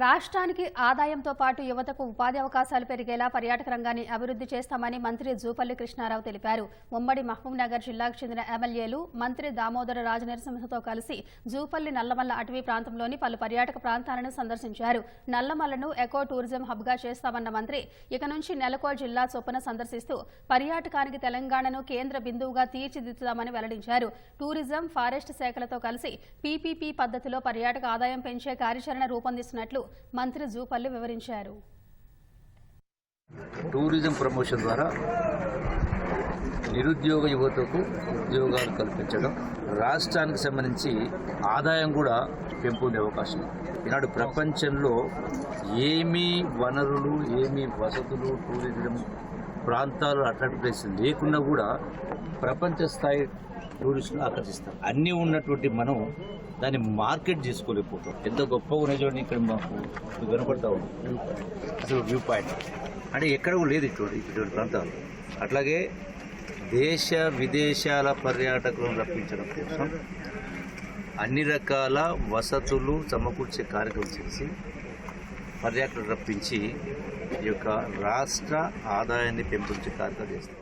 రాష్ట్రానికి ఆదాయంతో పాటు యువతకు ఉపాధి అవకాశాలు పెరిగేలా పర్యాటక రంగాన్ని అభివృద్ధి చేస్తామని మంత్రి జూపల్లి కృష్ణారావు తెలిపారు. ఉమ్మడి మహబూబ్నగర్ జిల్లాకు చెందిన ఎమ్మెల్యేలు మంత్రి దామోదర రాజనరసింహతో కలిసి జూపల్లి నల్లమల్ల అటవీ ప్రాంతంలోని పలు పర్యాటక ప్రాంతాలను సందర్శించారు. నల్లమల్లను ఎకో టూరిజం హబ్గా చేస్తామన్న మంత్రి ఇక నుంచి నెలకో జిల్లా చొప్పున సందర్శిస్తూ పర్యాటకానికి తెలంగాణను కేంద్ర బిందువుగా తీర్చిదిద్దుతామని వెల్లడించారు. టూరిజం ఫారెస్ట్ శాఖలతో కలిసి పీపీపీ పద్ధతిలో పర్యాటక ఆదాయం పెంచే కార్యాచరణ రూపొందిస్తున్నట్లు మంత్రి జూపల్లి వివరించారు. టూరిజం ప్రమోషన్ ద్వారా నిరుద్యోగ యువతకు ఉద్యోగాలు కల్పించడం రాష్ట్రానికి సంబంధించి ఆదాయం కూడా పెంపొందే అవకాశం ఈనాడు ప్రపంచంలో ఏమీ వనరులు ఏమీ వసతులు టూరిజం ప్రాంతాలు అట్లాంటి ప్లేస్ లేకున్నా కూడా ప్రపంచ స్థాయి టూరిస్టులు ఆకర్షిస్తాం అన్నీ ఉన్నటువంటి మనం దాన్ని మార్కెట్ చేసుకోలేకపోతాం. ఎంత గొప్ప ఉన్న చూడండి ఇక్కడ మాకు కనపడతా ఉంది. అసలు వ్యూ పాయింట్ అంటే ఎక్కడ కూడా లేదు ఇటువంటి ఇటువంటి ప్రాంతాలు. అట్లాగే దేశ విదేశాల పర్యాటకులను రప్పించడం కోసం అన్ని రకాల వసతులు సమకూర్చే కార్యక్రమం చేసి పర్యాటకులు రప్పించి ఈ యొక్క రాష్ట్ర ఆదాయాన్ని పెంపొంచే కార్యక్రమం చేస్తాం